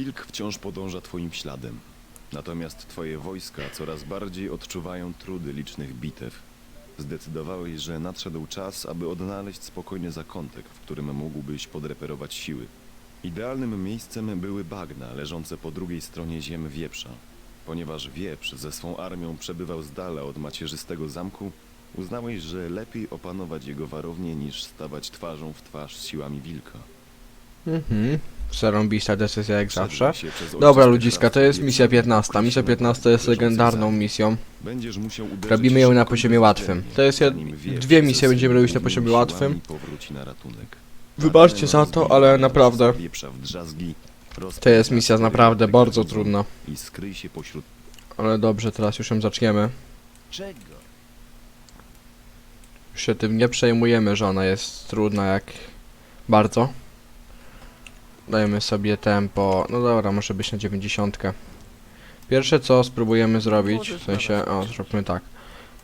Wilk wciąż podąża twoim śladem. Natomiast twoje wojska coraz bardziej odczuwają trudy licznych bitew. Zdecydowałeś, że nadszedł czas, aby odnaleźć spokojny zakątek, w którym mógłbyś podreperować siły. Idealnym miejscem były bagna leżące po drugiej stronie ziem wieprza. Ponieważ wieprz ze swą armią przebywał z dala od macierzystego zamku, uznałeś, że lepiej opanować jego warownię niż stawać twarzą w twarz z siłami wilka. Mhm. Zarąbista decyzja jak zawsze. Dobra ludziska, to jest misja i 15. Misja określono 15 jest legendarną misją. Robimy ją na poziomie łatwym. To jest jed- dwie misje będziemy robić na poziomie łatwym. Wybaczcie za to, ale naprawdę to jest misja naprawdę bardzo trudna. Ale dobrze, teraz już ją zaczniemy. Już się tym nie przejmujemy, że ona jest trudna jak bardzo. Dajemy sobie tempo. No dobra, może być na 90. Pierwsze co spróbujemy zrobić, w sensie, o, zróbmy tak.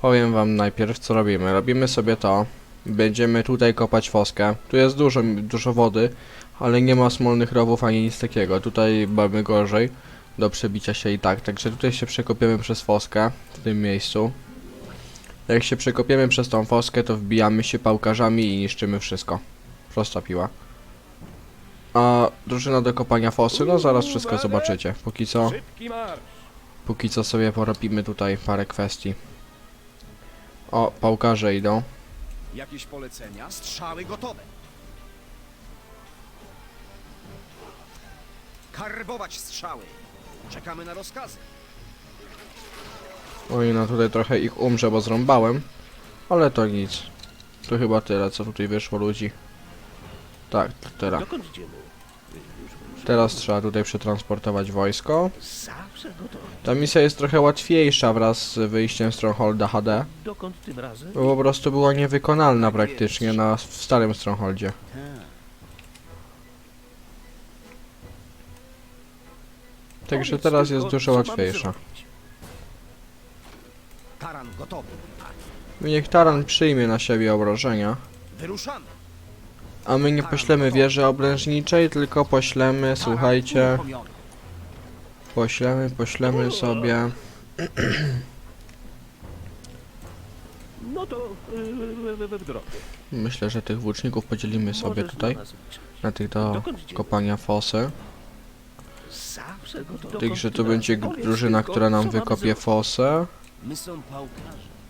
Powiem wam najpierw co robimy. Robimy sobie to. Będziemy tutaj kopać foskę. Tu jest dużo, dużo wody, ale nie ma smolnych rowów ani nic takiego. Tutaj mamy gorzej do przebicia się i tak. Także tutaj się przekopiemy przez foskę w tym miejscu. Jak się przekopiemy przez tą foskę, to wbijamy się pałkarzami i niszczymy wszystko. Prosta piła. A drużyna do kopania fosy, no zaraz wszystko zobaczycie. Póki co, póki co sobie porobimy tutaj parę kwestii. O, pałkarze idą. Jakieś polecenia? Strzały gotowe. Karbować strzały. Czekamy na rozkazy. Oj, no tutaj trochę ich umrze, bo zrąbałem. Ale to nic. To chyba tyle, co tutaj wyszło ludzi. Tak. Dokąd idziemy? Teraz trzeba tutaj przetransportować wojsko. Zawsze. Ta misja jest trochę łatwiejsza wraz z wyjściem Strongholda HD. Dokąd tym razem? Bo po prostu była niewykonalna praktycznie na, w starym Strongholdzie. Także Powiedz teraz tylko, jest dużo co łatwiejsza. zrobić. Taran gotowy. Niech Taran przyjmie na siebie obrażenia, Wyruszamy. A my nie poślemy wieży obrężniczej, tylko poślemy, słuchajcie, poślemy, poślemy sobie... No to w, drodze. Myślę, że tych włóczników podzielimy sobie tutaj, na tych do kopania fosy. Także tym będzie drużyna, która nam wykopie fosę.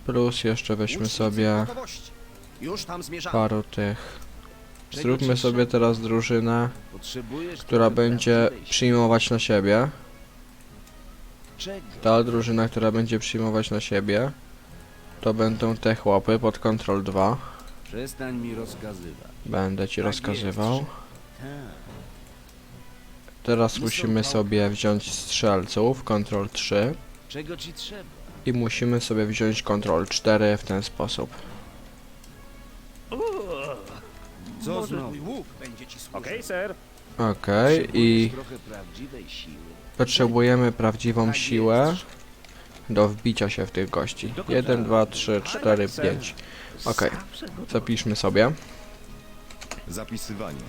Plus jeszcze weźmy sobie paru tych. Zróbmy sobie teraz drużynę, która będzie przyjmować na siebie. Ta drużyna, która będzie przyjmować na siebie, to będą te chłopy pod Control 2. Przestań mi rozkazywać. Będę ci Tak rozkazywał. Tak. Teraz My musimy sobie wziąć strzelców, Control 3. Czego ci trzeba? I musimy sobie wziąć Control 4 w ten sposób. Co Może- znowu? Mój łuk będzie ci służył. Okej, ser. Okej, i trochę prawdziwej siły. potrzebujemy prawdziwą siłę do wbicia się w tych gości. Dokąd 1, 2, 3, 4, ser. 5. Okej. Zapiszmy sobie. zapisywanie.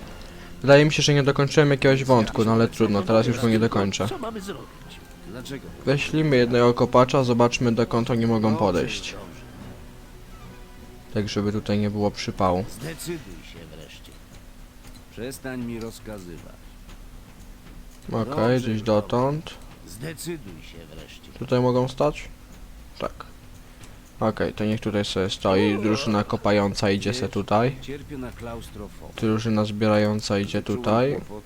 Wydaje mi się, że nie dokończyłem jakiegoś wątku, no ale trudno, teraz już go nie dokończę. Co mamy zrobić? Dlaczego? Weźlimy jednego kopacza, zobaczmy dokąd oni mogą podejść. Tak, żeby tutaj nie było przypału. Zdecyduj się wreszcie. Przestań mi rozkazywać. Okej, Dobrze, gdzieś dotąd. Zdecyduj się wreszcie. Tutaj mogą stać? Tak. Okej, to niech tutaj sobie stoi. Drużyna kopająca idzie se tutaj. Cierpię na klaustrofobię. Drużyna zbierająca idzie Czułem tutaj. kłopot.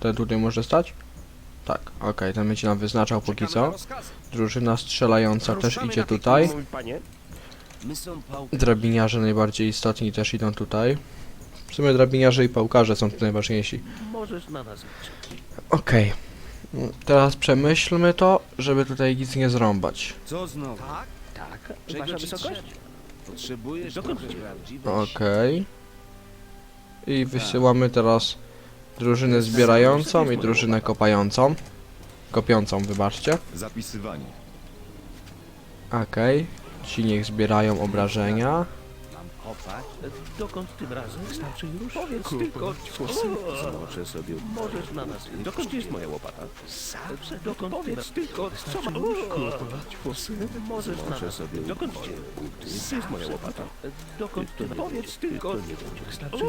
Ten tutaj może stać? Tak, okej, ten będzie nam wyznaczał póki Czekamy na co. rozkazy. Drużyna strzelająca też Ruszamy idzie na tutaj. Mój panie. Drabiniarze najbardziej istotni też idą tutaj. W sumie drabiniarze i pałkarze są tu najważniejsi. Możesz na nas liczyć. Okej. Teraz przemyślmy to, żeby tutaj nic nie zrąbać. Co znowu? Tak? Tak, Czego wasza ci wysokość? trzeba? Potrzebujesz Dokąd trochę idziemy? prawdziwej Okej. I wysyłamy teraz drużynę zbierającą i drużynę kopającą. Kopiącą, wybaczcie. Zapisywanie. Okej. Ci niech zbierają obrażenia. Kopać? Dokąd tym razem? Starczy już? Powiedz tylko, Zmoczę sobie możesz na nas. Dokąd jest moja łopata? Zawsze. Dokąd powiedz tylko, co ma... Możesz na nas. sobie Dokąd moje gdzie? jest moja łopata? Dokąd ty? Powiedz tylko. To nie będzie. Starczy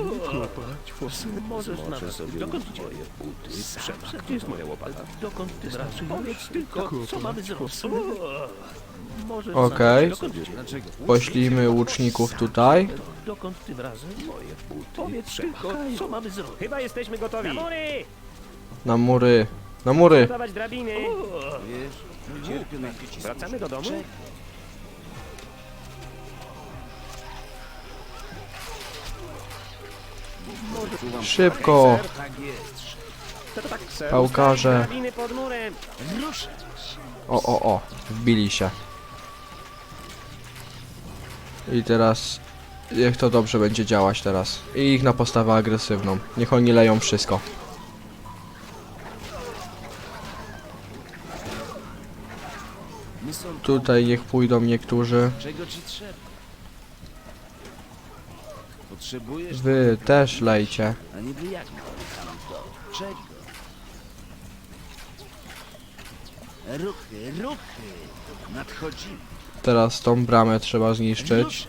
Możesz na nas. sobie Dokąd buty. Zawsze. Gdzie jest moja łopata? Dokąd ty razem? Powiedz tylko, co mamy zrobić? Możesz na nas. Okej. Poślijmy łuczników tutaj. Dokąd tym razem? Moje buty. Powiedz tylko, co mamy zrobić? Chyba jesteśmy gotowi. Na mury! Na mury. Na mury. Drabiny! Wiesz, cierpię na Wracamy do domu? Szybko. Tak jest. To tak, ser. Pałkarze. Ustawić Drabiny pod murem! O, o, o. Wbili się. I teraz... Niech to dobrze będzie działać teraz. I ich na postawę agresywną. Niech oni leją wszystko. Tutaj niech pójdą niektórzy. Czego ci trzeba? Potrzebujesz, Wy też lejcie. a niby jak tam to? Czego? Ruchy, ruchy! Nadchodzimy. Teraz tą bramę trzeba zniszczyć.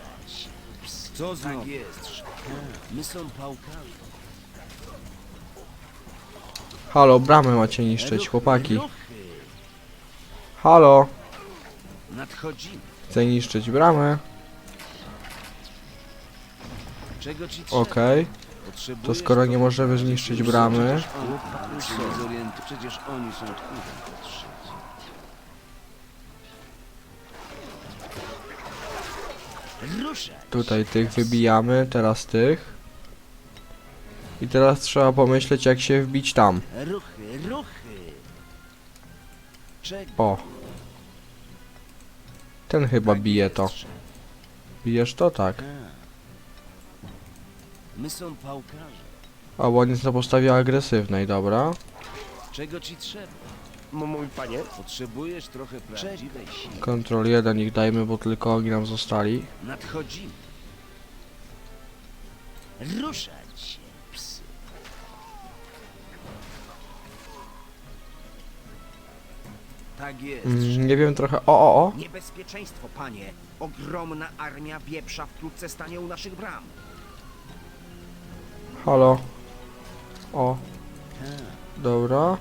Co znowu? Tak jest. My są pałkami. Halo, bramę macie niszczyć, chłopaki. Ruchy. Halo. Nadchodzimy. Chcę niszczyć bramę. Czego ci trzeba? Okej. Potrzebujesz To skoro nie możemy zniszczyć przecież bramy. oni- Przecież oni są tchórzem. Tutaj tych wybijamy, teraz tych. I teraz trzeba pomyśleć jak się wbić tam. Ruchy, ruchy! Czego? O. Ten chyba Tak bije to. Bijesz to? Tak. My są pałkarze. A bo na podstawie agresywnej, dobra. Czego ci trzeba? M- Mój panie, Potrzebujesz trochę prawdziwej siły. Kontrol 1 ich dajmy, bo tylko oni nam zostali. Nadchodzimy. Ruszać się, psy. Tak jest. Mm, nie wiem trochę. O, o, o. Niebezpieczeństwo, panie! Ogromna armia wieprza wkrótce stanie u naszych bram. Halo. O, dobra.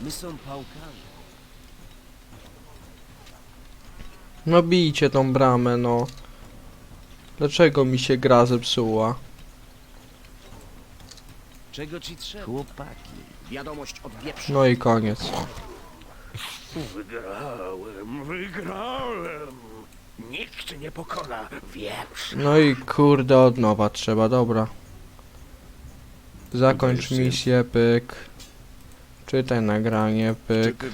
My są pałkarze. No bijcie tą bramę, no. Dlaczego mi się gra zepsuła? Czego ci trzeba? Chłopaki, wiadomość od wieprza. No i koniec. Wygrałem, wygrałem. Nikt nie pokona wieprz. No i kurde od nowa trzeba, dobra. Zakończ misję, pyk. Czytaj nagranie, pyk.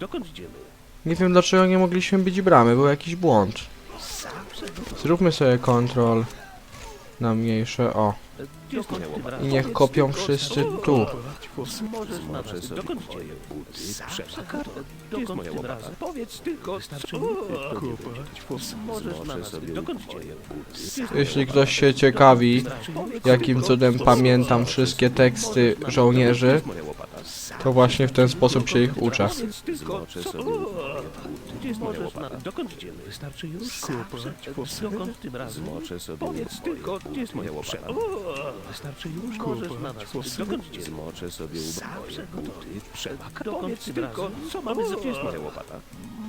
Dokąd idziemy? Nie wiem dlaczego nie mogliśmy bić bramy, był jakiś błąd. Zróbmy sobie kontrol na mniejsze, o. I niech kopią wszyscy tu. Możesz na nas. Dokąd idziemy? Przepaka. Dokąd tym razem? Powiedz tylko, co... Możesz na nas. Dokąd idziemy? Jeśli ktoś się ciekawi, jakim cudem pamiętam wszystkie teksty żołnierzy. To właśnie w ten sposób się ich uczę. Powiedz tylko, co... Gdzie moja łopata? Dokąd idziemy? Wystarczy już? Dokąd tym razem? Zmoczę sobie Powiedz tylko, gdzie jest moja łopata? Wystarczy już? Możesz na nas. Dokąd idziemy? Zmoczę sobie Zawsze buty. Przebaka. Powiedz tylko, co mamy zrobić? Gdzie jest moja łopata?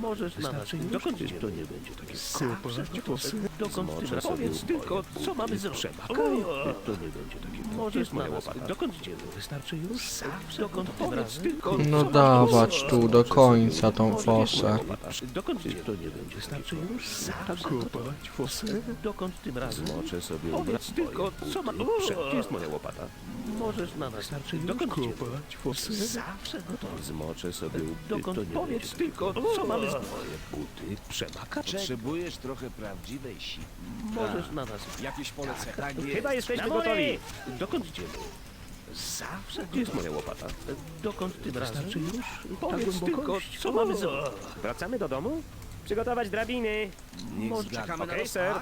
Możesz na nas. Dokąd idziemy? To nie będzie takie Dokąd tym razem? Powiedz tylko, co mamy zrobić? To nie będzie takie Możesz na nas. Dokąd idziemy? Wystarczy już? Dokąd tym razem? Tylko, No dawać tu do końca tą fosę. Dokąd idziemy? To nie będzie Wystarczy już? Kupować fosę? Dokąd tym razem? Zmoczę sobie Powiedz tylko, co ma... Gdzie jest moja łopata? Możesz na nas. Wystarczy dokąd idziemy? fosy? Zawsze gotowy. Zmoczę sobie Dokąd? Powiedz tylko, co mamy z... moje buty. Przebaka? Potrzebujesz trochę prawdziwej siły. Możesz na nas. Jakieś polecenie. Tak jest. chyba jesteśmy Na gotowi. Dokąd idziemy? Zawsze. Gdzie jest moja łopata? Dokąd tym razem? już? Powiedz tylko, co mamy zrobić? Wracamy do domu? Przygotować drabiny. Niech Może zgadza. Czekamy na Okej, sir.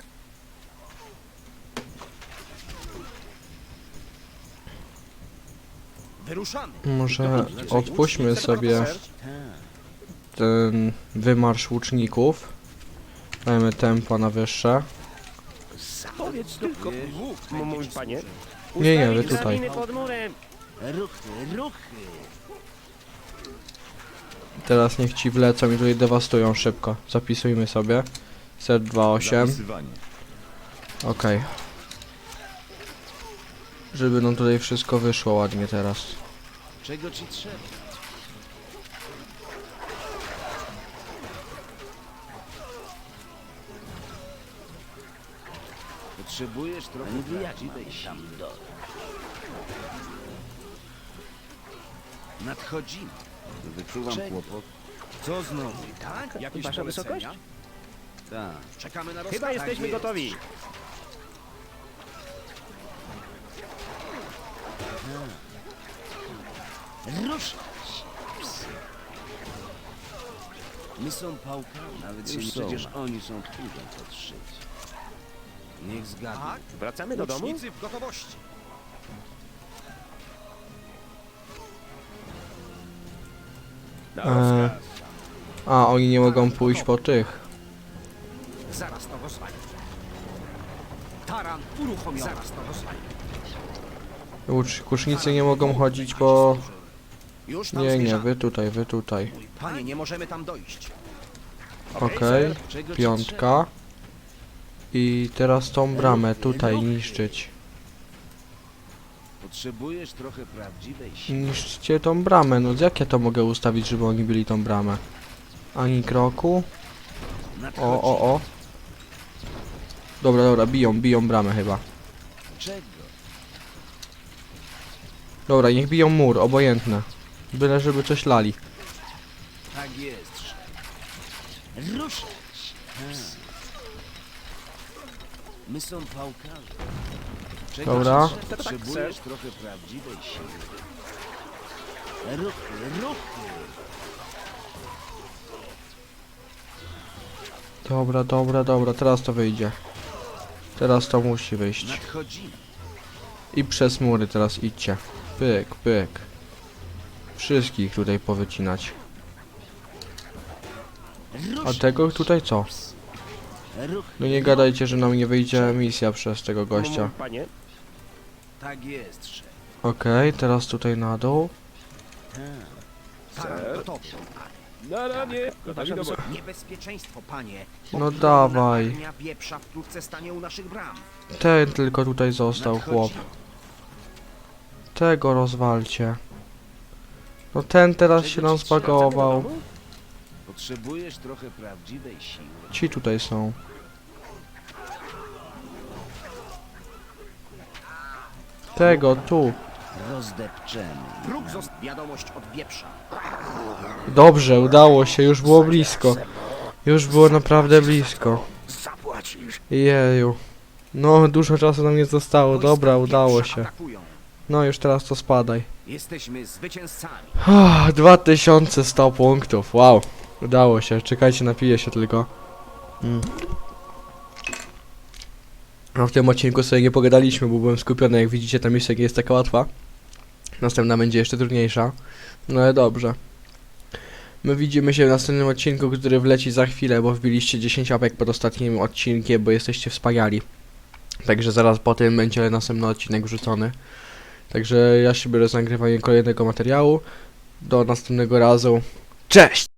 Wyruszamy. Może odpuśćmy sobie Sir. Ten wymarsz łuczników. Dajmy tempo na wyższe. Powiedz tylko, Mów, Mój panie. Nie, nie, wy tutaj. Ruchy, ruchy. Teraz niech ci wlecą i tutaj dewastują szybko. Zapisujmy sobie. Set 28. Zapisywanie. Okej. Żeby nam tutaj wszystko wyszło ładnie teraz. Czego ci trzeba? Potrzebujesz trochę prawdziwej siły. Nadchodzimy. Wyczuwam Czego? kłopot. Co znowu? Tak? Jakieś Wasza polecenia? wysokość? Tak. Czekamy na rozkaz. Chyba jesteśmy jest. gotowi. Ruszać! My są pałkami, nawet się nie przecież oni są tchórzem podszyć. Niech zgadną. Tak? Wracamy do domu? Łucznicy w gotowości. Na Eee, rozkaz. A, oni nie mogą pójść po tych. Zaraz to. Taran uruchomiony. Zaraz to. Łucz, kusznicy nie mogą chodzić, bo... Już tam Nie, nie, zmierzamy. wy tutaj, wy tutaj. Panie, nie możemy tam dojść. Okej, Czego ci trzeba? piątka. I teraz tą bramę tutaj niszczyć. Potrzebujesz trochę prawdziwej siły. Niszczcie tą bramę, no jak ja to mogę ustawić, żeby oni byli tą bramę? Ani kroku. O, o, o. Dobra, dobra, biją, biją bramę chyba. Czego? Dobra, niech biją mur, obojętne. Byle żeby coś lali. Tak jest, szef. Ruszać! Psy. My są pałkami. Czego Dobra. trzeba? Potrzebujesz trochę prawdziwej siły. Ruchy, ruchy! Dobra, dobra, dobra, teraz to wyjdzie. Teraz to musi wyjść. Nadchodzimy. I przez mury teraz idźcie. Pyk, pyk. Wszystkich tutaj powycinać. A tego tutaj co? No nie gadajcie, że nam nie wyjdzie misja przez tego gościa. Panie. Tak jest, szef. Okej, teraz tutaj na dół. Gotowy. Na ramię. Gotowi do boju. Niebezpieczeństwo, panie. No dawaj. Armia wieprza wkrótce stanie u naszych bram. Ten tylko tutaj został, chłop. Tego rozwalcie. No ten teraz się nam zbagował. Potrzebujesz trochę prawdziwej siły. Ci tutaj są. Tego, tu. Rozdepczemy. Zost... Wiadomość od wieprza. Dobrze, udało się, już było blisko. Już było naprawdę blisko. Zapłacisz. Jeju. No, dużo czasu nam nie zostało. Dobra, udało się. No, już teraz to spadaj. Jesteśmy zwycięzcami. Ah, 2100 punktów, wow. Udało się, czekajcie, napiję się tylko. Mm. No w tym odcinku sobie nie pogadaliśmy, bo byłem skupiony, jak widzicie ta misja nie jest taka łatwa. Następna będzie jeszcze trudniejsza. No ale dobrze. My widzimy się w następnym odcinku, który wleci za chwilę, bo wbiliście 10 łapek pod ostatnim odcinkiem, bo jesteście wspaniali. Także zaraz po tym będzie następny odcinek wrzucony. Także ja się biorę za nagrywanie kolejnego materiału. Do następnego razu. Cześć!